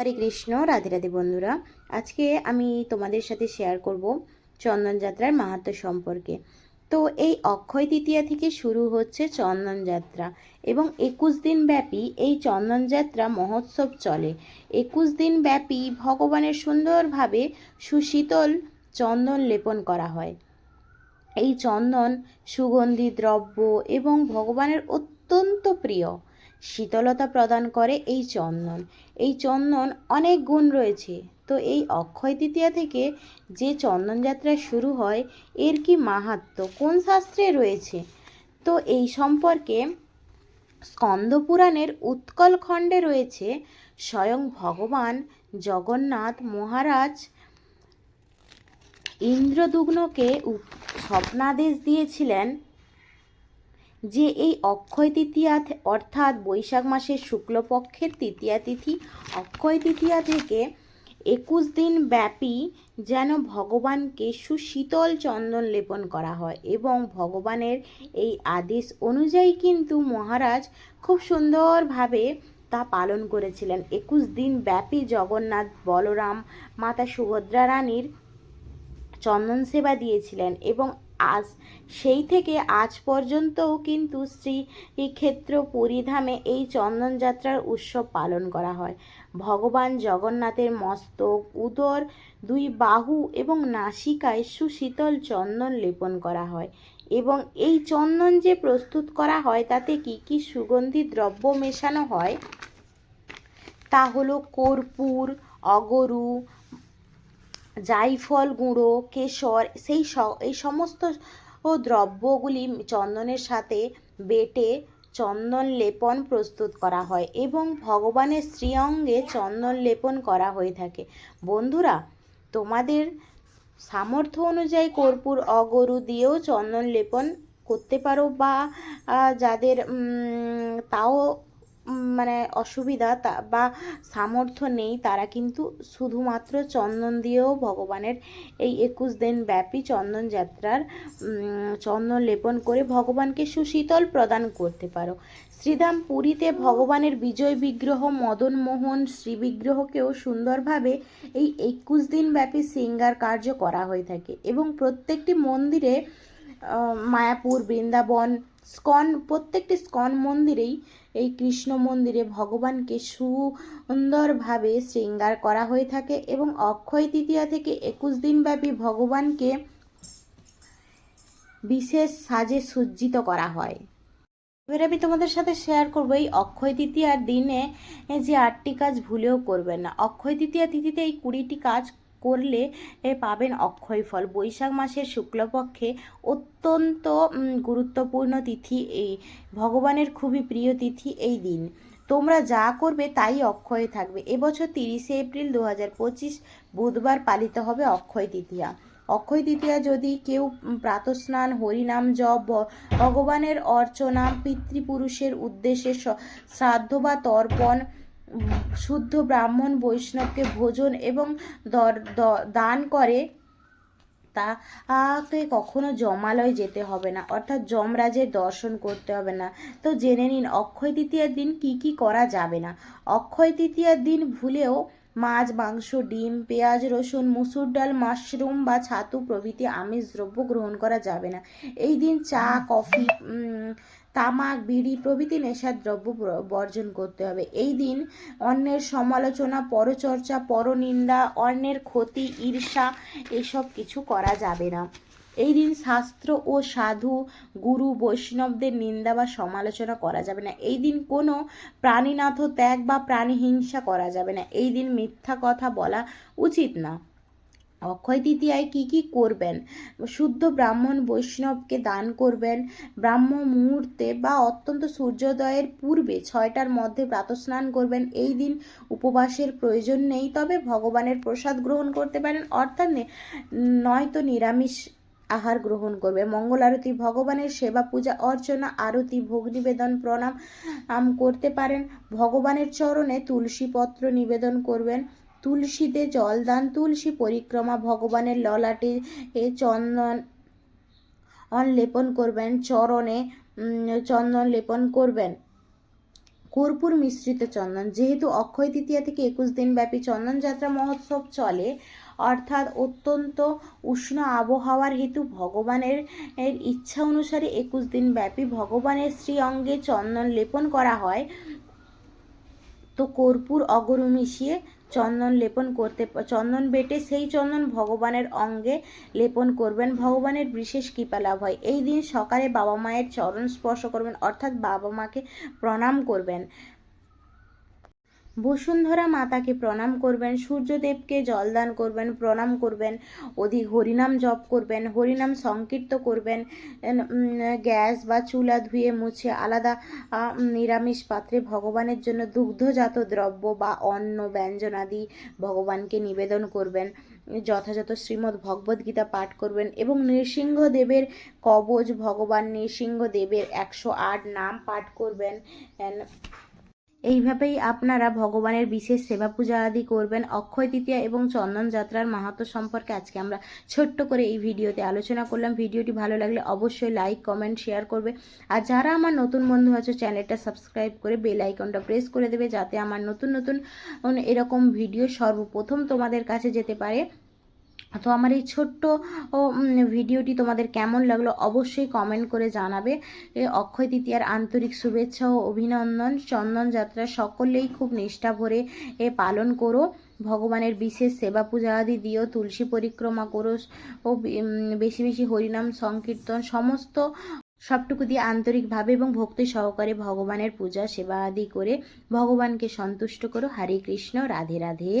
হরে কৃষ্ণ, রাধে রাধে বন্ধুরা। আজকে আমি তোমাদের সাথে শেয়ার করব চন্দন যাত্রার মাহাত্ম্য সম্পর্কে। তো এই অক্ষয় তৃতীয়া থেকে শুরু হচ্ছে চন্দন যাত্রা এবং একুশ দিন ব্যাপী এই চন্দন যাত্রা মহোৎসব চলে। একুশ দিন ব্যাপী ভগবানের সুন্দরভাবে সুশীতল চন্দন লেপন করা হয়। এই চন্দন সুগন্ধি, দ্রব্য এবং ভগবানের অত্যন্ত প্রিয়। শীতলতা প্রদান করে এই চন্দন। এই চন্দন অনেক গুণ রয়েছে। তো এই অক্ষয় তৃতীয়া থেকে যে চন্দন যাত্রা শুরু হয়, এর কি মাহাত্ম্য? কোন শাস্ত্রে রয়েছে? তো এই সম্পর্কে স্কন্দ পুরাণের উৎকল খণ্ডে রয়েছে, স্বয়ং ভগবান জগন্নাথ মহারাজ ইন্দ্রদুগ্নকে স্বপ্নাদেশ দিয়েছিলেন যে এই অক্ষয় তৃতীয়া অর্থাৎ বৈশাখ মাসের শুক্লপক্ষের তৃতীয়া তিথি, অক্ষয় তৃতীয়া থেকে একুশ দিন ব্যাপী যেন ভগবানকে সুশীতল চন্দন লেপন করা হয় এবং ভগবানের এই আদেশ অনুযায়ী কিন্তু মহারাজ খুব সুন্দরভাবে তা পালন করেছিলেন। একুশ দিন ব্যাপী জগন্নাথ বলরাম, মাতা সুভদ্রা রানীর চন্দন সেবা দিয়েছিলেন এবং আজ। সেই থেকে আজ পর্যন্তও কিন্তু শ্রীক্ষেত্র পুরীধামে এই চন্দনযাত্রার উৎসব পালন করা হয়। ভগবান জগন্নাথের মস্তক, উদর, দুই বাহু এবং নাসিকায় সুশীতল চন্দন লেপন করা হয় এবং এই চন্দন যে প্রস্তুত করা হয়, তাতে কি কি সুগন্ধি দ্রব্য মেশানো হয়? তা হলো কর্পূর, অগরু জাইফল, গুঁড়ো, কেশর, সেই এই সমস্ত দ্রব্যগুলি চন্দনের সাথে বেটে চন্দন লেপন প্রস্তুত করা হয় এবং ভগবানের শ্রীঅঙ্গে চন্দন লেপন করা হয়ে থাকে। বন্ধুরা, তোমাদের সামর্থ্য অনুযায়ী কর্পূর, অগরু দিয়েও চন্দন লেপন করতে পারো বা যাদের তাও মানে অসুবিধা তা বা সামর্থ্য নেই, তারা কিন্তু শুধুমাত্র চন্দন দিয়েও ভগবানের এই একুশ দিন ব্যাপী চন্দন যাত্রার চন্দন লেপন করে ভগবানকে সুশীতল প্রদান করতে পারো। শ্রীধাম পুরীতে ভগবানের বিজয় বিগ্রহ, মদন মোহন, শ্রী বিগ্রহকেও সুন্দরভাবে এই একুশ দিন ব্যাপী শৃঙ্গার কার্য করা হয়ে থাকে এবং প্রত্যেকটি মন্দিরে মায়াপুর, বৃন্দাবন স্কন, প্রত্যেকটি স্কন মন্দিরেই এই কৃষ্ণ মন্দিরে ভগবানকে সুন্দরভাবে শৃঙ্গার করা হয়ে থাকে এবং অক্ষয় তৃতীয়া থেকে একুশ দিনব্যাপী ভগবানকে বিশেষ সাজে সজ্জিত করা হয়। এবার আমি তোমাদের সাথে শেয়ার করব এই অক্ষয় তৃতীয়ার দিনে যে আটটি কাজ ভুলেও করবেন না। অক্ষয় তৃতীয়া তিথিতে এই কুড়িটি কাজ করলে পাবেন অক্ষয় ফল। বৈশাখ মাসের শুক্লপক্ষে অত্যন্ত গুরুত্বপূর্ণ তিথি এই। ভগবানের খুবই প্রিয় তিথি এই দিন। তোমরা যা করবে তাই অক্ষয় থাকবে। এবছর তিরিশে এপ্রিল দু হাজার পঁচিশ বুধবার পালিত হবে অক্ষয় তৃতীয়া। অক্ষয় তৃতীয়া যদি কেউ প্রাতস্নান, হরিনাম জপ ভগবানের অর্চনা, পিতৃপুরুষের উদ্দেশ্যে শ্রাদ্ধ বা তর্পণ শুদ্ধ ব্রাহ্মণ বৈষ্ণবকে ভোজন এবং দর- দান করে তাকে কখনো জমালয় যেতে হবে না। অর্থাৎ যমরাজের দর্শন করতে হবে না। তো জেনে নিন, অক্ষয় তৃতীয়ার দিন কি কি করা যাবে না? অক্ষয় তৃতীয়ার দিন ভুলেও মাছ, মাংস, ডিম, পেঁয়াজ, রসুন, মুসুর ডাল, মাশরুম বা ছাতু প্রভৃতি আমিষ দ্রব্য গ্রহণ করা যাবে না। এই দিন চা, কফি তামাক, বিড়ি প্রভৃতি নেশার দ্রব্য বর্জন করতে হবে। এই দিন অন্যের সমালোচনা, পরচর্চা, পরনিন্দা অন্যের ক্ষতি, ঈর্ষা, এসব কিছু করা যাবে না। এই দিন শাস্ত্র ও সাধু, গুরু, বৈষ্ণবদের নিন্দা বা সমালোচনা করা যাবে না। এই দিন কোনো প্রাণীনাথ ত্যাগ বা প্রাণী হিংসা করা যাবে না। এই দিন মিথ্যা কথা বলা উচিত না। অক্ষয় তৃতীয়ায় কি কি করবেন? শুদ্ধ ব্রাহ্মণ বৈষ্ণবকে দান করবেন। ব্রাহ্ম মুহূর্তে বা অত্যন্ত সূর্যোদয়ের পূর্বে ছয়টার মধ্যে প্রাতস্নান করবেন। এই দিন উপবাসের প্রয়োজন নেই, তবে ভগবানের প্রসাদ গ্রহণ করতে পারেন। অর্থাৎ নয়তো নিরামিষ আহার গ্রহণ করবে। মঙ্গল আরতি, ভগবানের সেবা পূজা, অর্চনা, আরতি, ভোগ নিবেদন, প্রণাম করতে পারেন। ভগবানের চরণে তুলসী পত্র নিবেদন করবেন। তুলসীতে জলদান তুলসী পরিক্রমা, ভগবানের ললাটে চন্দন লেপন করবেন, চরণে চন্দন লেপন করবেন। কর্পূর মিশ্রিত চন্দন, যেহেতু অক্ষয় তৃতীয়া থেকে একুশ দিনব্যাপী চন্দন যাত্রা মহোৎসব চলে, অর্থাৎ অত্যন্ত উষ্ণ আবহাওয়ার হেতু ভগবানের এর ইচ্ছা অনুসারে একুশ দিন ব্যাপী ভগবানের শ্রী অঙ্গে চন্দন লেপন করা হয়। তো কর্পূর অগরু মিশিয়ে চন্দন লেপন করতে চন্দন বেটে সেই চন্দন ভগবানের অঙ্গে লেপন করবেন। ভগবানের বিশেষ কৃপা লাভ হয়। এই দিন সকালে বাবা মায়ের চরণ স্পর্শ করবেন, অর্থাৎ বাবা মাকে প্রণাম করবেন। বসুন্ধরা মাতাকে প্রণাম করবেন, সূর্যদেবকে জলদান করবেন, প্রণাম করবেন, অধিক হরিনাম জপ করবেন, হরিনাম সংকীর্ত করবেন গ্যাস বা চুলা ধুয়ে মুছে আলাদা নিরামিষ পাত্রে ভগবানের জন্য দুগ্ধজাত দ্রব্য বা অন্ন ব্যঞ্জনাদি ভগবানকে নিবেদন করবেন। যথাযথ শ্রীমদ্ ভগবদ্গীতা পাঠ করবেন এবং নৃসিংহদেবের কবচ ভগবান নৃসিংহদেবের একশো আট নাম পাঠ করবেন। এইভাবেই আপনারা ভগবানের বিশেষ সেবা পূজা আদি করবেন। অক্ষয় তৃতীয়া এবং চন্দন যাত্রার মাহাত্ম সম্পর্কে আজকে আমরা ছোট্ট করে এই ভিডিওতে আলোচনা করলাম। ভিডিওটি ভালো লাগলে অবশ্যই লাইক, কমেন্ট, শেয়ার করবে। আর যারা আমার নতুন বন্ধু আছে, চ্যানেলটা সাবস্ক্রাইব করে বেল আইকনটা প্রেস করে দেবে যাতে আমার নতুন নতুন এরকম ভিডিও সর্বপ্রথম তোমাদের কাছে যেতে পারে। তো আমার এই ছোট্ট ভিডিওটি তোমাদের কেমন লাগল অবশ্যই কমেন্ট করে জানাবে। অক্ষয় তৃতীয়ার আন্তরিক শুভেচ্ছা ও অভিনন্দন। চন্দন যাত্রা সকলেই খুব নিষ্ঠা ভরে এ পালন করো। ভগবানের বিশেষ সেবা পূজা আদি দিও, তুলসী পরিক্রমা করো ও বেশি বেশি হরিনাম সংকীর্তন সমস্ত সবটুকু দিয়ে আন্তরিকভাবে এবং ভক্তি সহকারে ভগবানের পূজা সেবা আদি করে ভগবানকে সন্তুষ্ট করো। হরে কৃষ্ণ, রাধে রাধে।